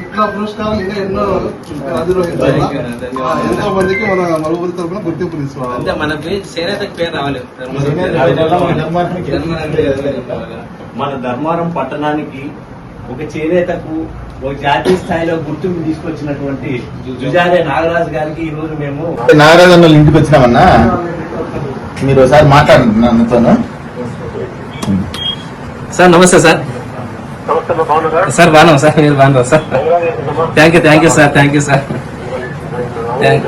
ఇట్లా పురస్కారాలు ఇంకా ఎన్నో అధిరోహించాలా ఎంతో మందికి మన మరుగురి తరపున గుర్తింపు తీసుకోవాలి మన పేరు చేనేతకి పేరు రావాలి. మన ధర్మారం పట్టణానికి ఒక చేనేతకు ఒక జాతీయ స్థాయిలో గుర్తింపు తీసుకొచ్చినటువంటి జుజారే నాగరాజు గారికి ఈ రోజు మేము నాగరాజు వాళ్ళ ఇంటికి వచ్చినామన్నా? మీరు ఒకసారి మాట్లాడండి నాన్నతోను. సార్ నమస్తే సార్. సార్ బాగున్నాం సార్ మీరు బాగున్నారు sir? Thank you thank you sir thank you sir thank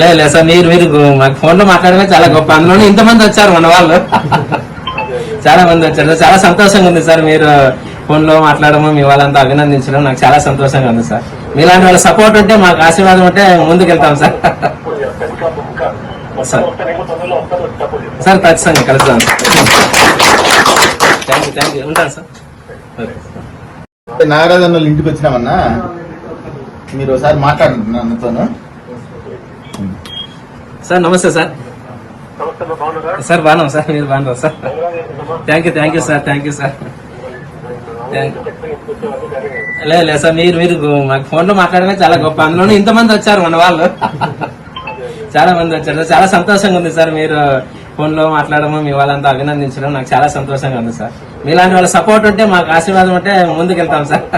లేదు సార్ మీరు మీరు మాకు ఫోన్లో మాట్లాడమే చాలా గొప్ప. అందులోనే ఇంతమంది వచ్చారు మన వాళ్ళు. చాలా మంది వచ్చారు. చాలా సంతోషంగా ఉంది సార్ మీరు ఫోన్లో మాట్లాడము మీ వాళ్ళంతా అభినందించడం నాకు చాలా సంతోషంగా ఉంది సార్. మీలాంటి వాళ్ళ సపోర్ట్ ఉంటే మాకు ఆశీర్వాదం ఉంటే ముందుకెళ్తాం సార్. సార్. సార్ ఖచ్చితంగా కలుద్దాం. థ్యాంక్ యూ థ్యాంక్ యూ ఉంటాను సార్. ఓకే నాగరాజు వాళ్ళ ఇంటికి వచ్చినామన్నా? మీరు ఒకసారి మాట్లాడండి నాన్నతోను సార్ నమస్తే సార్. సార్ బాగున్నాం సార్. మీరు బాగున్నారు sir? Thank you thank you sir thank you sir లేదు లేదు సార్ మీరు మీరు మాకు ఫోన్లో మాట్లాడమే చాలా గొప్ప. అందులోనే ఇంతమంది వచ్చారు మన వాళ్ళు. చాలా మంది వచ్చారు. చాలా సంతోషంగా ఉంది సార్ మీరు ఫోన్లో మాట్లాడము మీ వాళ్ళంతా అభినందించడం నాకు చాలా సంతోషంగా ఉంది సార్. మీలాంటి వాళ్ళ సపోర్ట్ ఉంటే మాకు ఆశీర్వాదం ఉంటే ముందుకు వెళ్తాం సార్.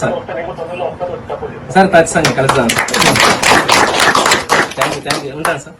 సార్. సార్ ఖచ్చితంగా కలుద్దాం. థ్యాంక్ యూ థ్యాంక్ యూ ఉంటాను సార్.